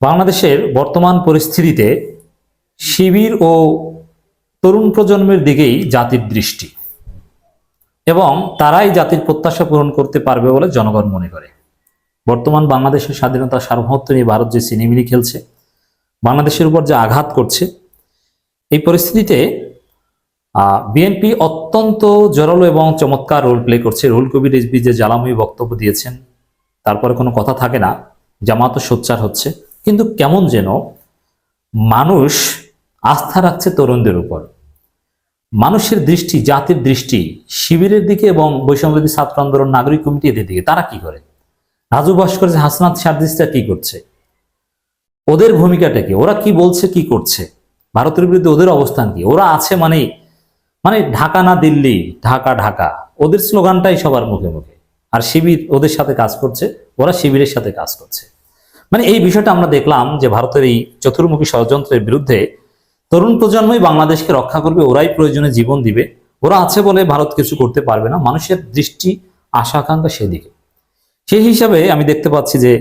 বাংলাদেশের বর্তমান পরিস্থিতিতে শিবির ও তরুণ প্রজন্মের দিকেই জাতির দৃষ্টি এবং তারাই জাতির প্রত্যাশা পূরণ করতে পারবে বলে জনগণ মনে করে। বর্তমান বাংলাদেশের স্বাধীনতা সার্বভৌমত্ব নিয়ে ভারত যে সিনেমিনি খেলছে, বাংলাদেশের উপর যে আঘাত করছে, এই পরিস্থিতিতে বিএনপি অত্যন্ত জোরালো এবং চমৎকার রোল প্লে করছে। রুল কবির রিজভি যে জ্বালাময়ী বক্তব্য দিয়েছেন, তারপরে কোনো কথা থাকে না, জামাত সোচ্চার হচ্ছে। কিন্তু কেমন যেন মানুষ আস্থা রাখছে তরুণদের উপর। মানুষের দৃষ্টি, জাতির দৃষ্টি শিবিরের দিকে এবং বৈষম্যবাদী ছাত্র আন্দোলন, নাগরিক কমিটি এদের দিকে। তারা কি করে? রাজু ভাস্কর হাসনাত সার্দিসটা কি করছে? ওদের ভূমিকাটা কি? ওরা কি বলছে, কি করছে? ভারতের বিরুদ্ধে ওদের অবস্থান কি? ওরা আছে মানে মানে ঢাকা না দিল্লি, ঢাকা ঢাকা। ওদের স্লোগানটাই সবার মুখে মুখে। আর শিবির ওদের সাথে কাজ করছে, ওরা শিবিরের সাথে কাজ করছে। মানে এই বিষয়টা আমরা দেখলাম যে ভারতের এই চতুর্মুখী ষড়যন্ত্রের বিরুদ্ধে তরুণ প্রজন্মই বাংলাদেশকে রক্ষা করবে, ওরাই প্রয়োজনে জীবন দিবে। ওরা আছে বলে ভারত কিছু করতে পারবে না। মানুষের দৃষ্টি আশা আকাঙ্ক্ষা সেদিকে। সেই হিসাবে আমি দেখতে পাচ্ছি যে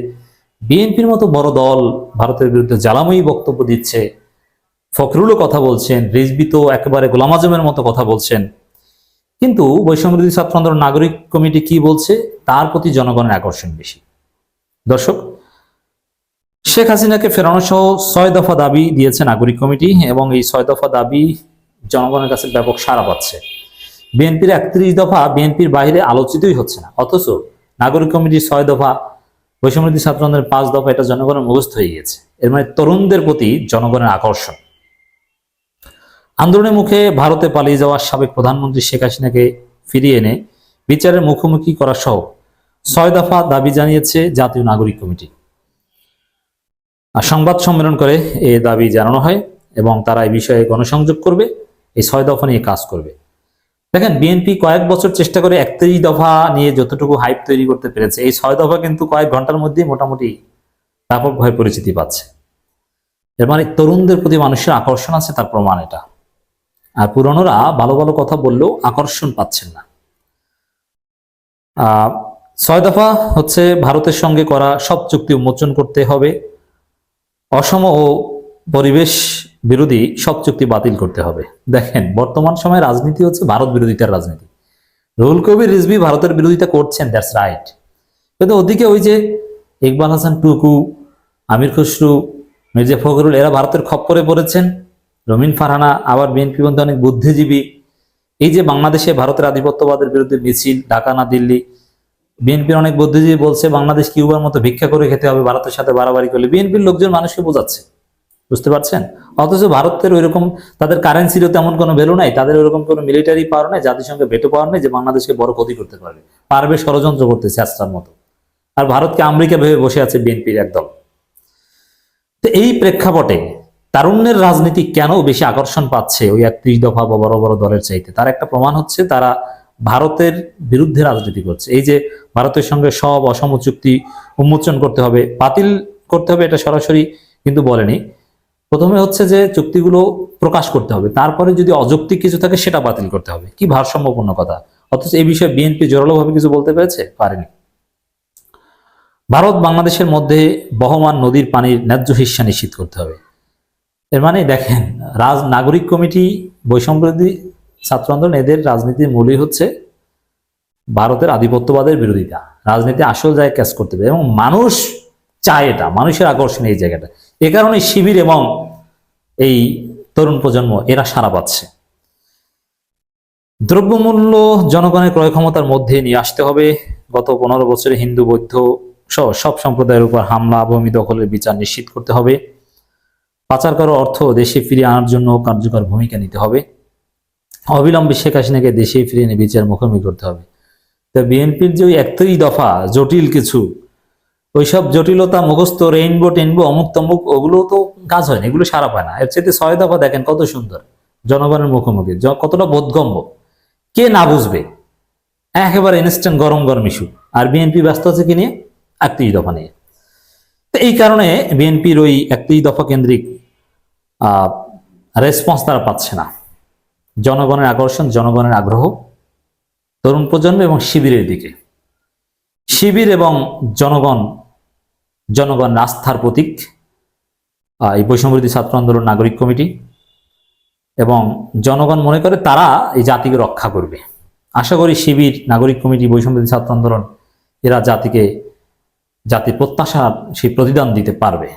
বিএনপির মতো বড় দল ভারতের বিরুদ্ধে জ্বালাময়ী বক্তব্য দিচ্ছে, ফখরুলও কথা বলছেন রিজবি তো একেবারে গোলাম আজমের মতো কথা বলছেন। কিন্তু বৈষম্যবিরোধী ছাত্র আন্দোলন নাগরিক কমিটি কি বলছে? তার প্রতি জনগণের আকর্ষণ বেশি। দর্শক শেখ হাসিনাকে ফেরানো সহ ছয় দফা দাবি দিয়েছে নাগরিক কমিটি এবং এই ছয় দফা দাবি জনগণের কাছে ব্যাপক সাড়া পাচ্ছে। বিএনপির একত্রিশ দফা বিএনপির বাইরে আলোচিতই হচ্ছে না। অথচ নাগরিক কমিটির ছয় দফা, বৈষম্যবিরোধী ছাত্র আন্দোলনের পাঁচ দফা, এটা জনগণের মুখস্থ হয়ে গেছে এর মানে তরুণদের প্রতি জনগণের আকর্ষণ। আন্দোলনের মুখে ভারতে পালিয়ে যাওয়া সাবেক প্রধানমন্ত্রী শেখ হাসিনাকে ফিরিয়ে এনে বিচারের মুখোমুখি করা সহ ছয় দফা দাবি জানিয়েছে জাতীয় নাগরিক কমিটি। সংবাদ সম্মেলন করে এ দাবি জানানো হয় এবং তারা এই বিষয়ে গণসংযোগ করবে এই ছয় দফা নিয়ে কাজ করবে। দেখেন, বিএনপি কয়েক বছর চেষ্টা করে একত্রিশ দফা নিয়ে যতটুকু হাইপ তৈরি করতে পেরেছে, এই ছয় দফা কিন্তু কয়েক ঘণ্টার মধ্যেই মোটামুটি ব্যাপকভাবে পরিচিতি পাচ্ছে। এর মানে তরুণদের প্রতি মানুষের আকর্ষণ আছে, তার প্রমাণ এটা। আর পুরনোরা ভালো ভালো কথা বললেও আকর্ষণ পাচ্ছেন না। ছয় দফা হচ্ছে ভারতের সঙ্গে করা সব চুক্তি উন্মোচন করতে হবে অসম ও পরিবেশ বিরোধী সব চুক্তি বাতিল করতে হবে। দেখেন, বর্তমান সময়ে রাজনীতি হচ্ছে ভারত বিরোধিতার রাজনীতি। রুহুল কবির রিজভি ভারতের বিরোধিতা করছেন দ্যাটস রাইট কিন্তু ওদিকে ওই যে ইকবাল হাসান টুকু, আমির খসরু, মির্জা ফখরুল, এরা ভারতের খপ্পরে পড়েছেন। রমিন ফারহানা, আবার বিএনপি বন্ধু অনেক বুদ্ধিজীবী। এই যে বাংলাদেশে ভারতের আধিপত্যবাদের বিরুদ্ধে মিছিল, ঢাকা না দিল্লি বিএনপির অনেক বুদ্ধিজীবী বলছে, বাংলাদেশ কিউবার মতো ভিক্ষা করে খেতে হবে, ভারতের সাথে বাড়াবাড়ি করলে। বিএনপির লোকজন মানুষকে বোঝাচ্ছে। বুঝতে পারছেন? অথচ ভারতের ওইরকম তাদের কারেন্সিরও তেমন কোনো ভ্যালু নাই, তাদের ওইরকম কোনো মিলিটারি পাওয়ার নাই, জাতিসংঘে ভেটো পাওয়ার নেই যে বাংলাদেশকে বড় ক্ষতি করতে পারবে। পারবে ষড়যন্ত্র করতে আস্তার মতো। আর ভারতকে আমেরিকা ভেবে বসে আছে বিএনপির একদল। তো এই প্রেক্ষাপটে তারুণ্যের রাজনীতি কেন বেশি আকর্ষণ পাচ্ছে ওই একত্রিশ দফা বা বড় বড় দলের চাইতে? তার একটা প্রমাণ হচ্ছে, তারা ভারতের বিরুদ্ধে রাজনীতি করছে। এই যে ভারতের সঙ্গে সব অসম চুক্তি উন্মোচন করতে হবে, বাতিল করতে হবে এটা সরাসরি কিন্তু বলেনি। প্রথমে হচ্ছে যে চুক্তিগুলো প্রকাশ করতে হবে, তারপরে যদি অযৌক্তিক কিছু থাকে সেটা বাতিল করতে হবে। কি ভারসাম্যপূর্ণ কথা? অথচ এই বিষয়ে বিএনপি জোরালোভাবে কিছু বলতে পেরেছে? পারেনি। ভারত বাংলাদেশের মধ্যে বহমান নদীর পানির ন্যায্য হিস্সা নিশ্চিত করতে হবে। এর মানে দেখেন, রাজ নাগরিক কমিটি বৈষম্যবিরোধী ছাত্র আন্দোলন এদের রাজনীতির মূলই হচ্ছে ভারতের আধিপত্যবাদের বিরোধিতা। রাজনীতি আসল জায়গায় ক্যাচ করতে হবে এবং মানুষ চায় এটা, মানুষের আকর্ষণ এই জায়গাটা। এ কারণে শিবির এবং এই তরুণ প্রজন্ম এরা সারা পাচ্ছে। দ্রব্যমূল্য জনগণের ক্রয় ক্ষমতার মধ্যে নিয়ে আসতে হবে। গত পনেরো বছরে হিন্দু, বৌদ্ধ সহ সব সম্প্রদায়ের উপর হামলা, ভূমি দখলের বিচার নিশ্চিত করতে হবে। পাচার করা অর্থ দেশে ফিরিয়ে আনার জন্য কার্যকর ভূমিকা নিতে হবে। অবিলম্বে শেখ হাসিনাকে দেশে ফিরিয়ে এনে বিচার মুখোমুখি করতে হবে। তো বিএনপির যে ওই একত্রিশ দফা, জটিল কিছু, ওইসব জটিলতা মুখস্থ রেইনবো টেনবো অমুক তমুক ওগুলো তো কাজ হয় না, এগুলো সারা পায় না। এর চাইতে ছয় দফা দেখেন কত সুন্দর, জনগণের মুখোমুখি কতটা বোধগম্য। কে না বুঝবে? একেবারে ইনস্ট্যান্ট গরম গরম ইস্যু আর বিএনপি ব্যস্ত আছে কি নিয়ে? একত্রিশ দফা নিয়ে। তো এই কারণে বিএনপির ওই একত্রিশ দফা কেন্দ্রিক রেসপন্স তারা পাচ্ছে না। জনগণের আকর্ষণ, জনগণের আগ্রহ। তরুণ প্রজন্ম এবং শিবিরের দিকে। শিবির এবং জনগণ জনগণ আস্থার প্রতীক। এই বৈষম্যবিরোধী ছাত্র আন্দোলন নাগরিক কমিটি। এবং জনগণ মনে করে তারা এই জাতিকে রক্ষা করবে। আশা করি শিবির, নাগরিক কমিটি, বৈষম্যবিরোধী ছাত্র আন্দোলন এরা জাতিকে, জাতির প্রত্যাশার সেই প্রতিদান দিতে পারবে।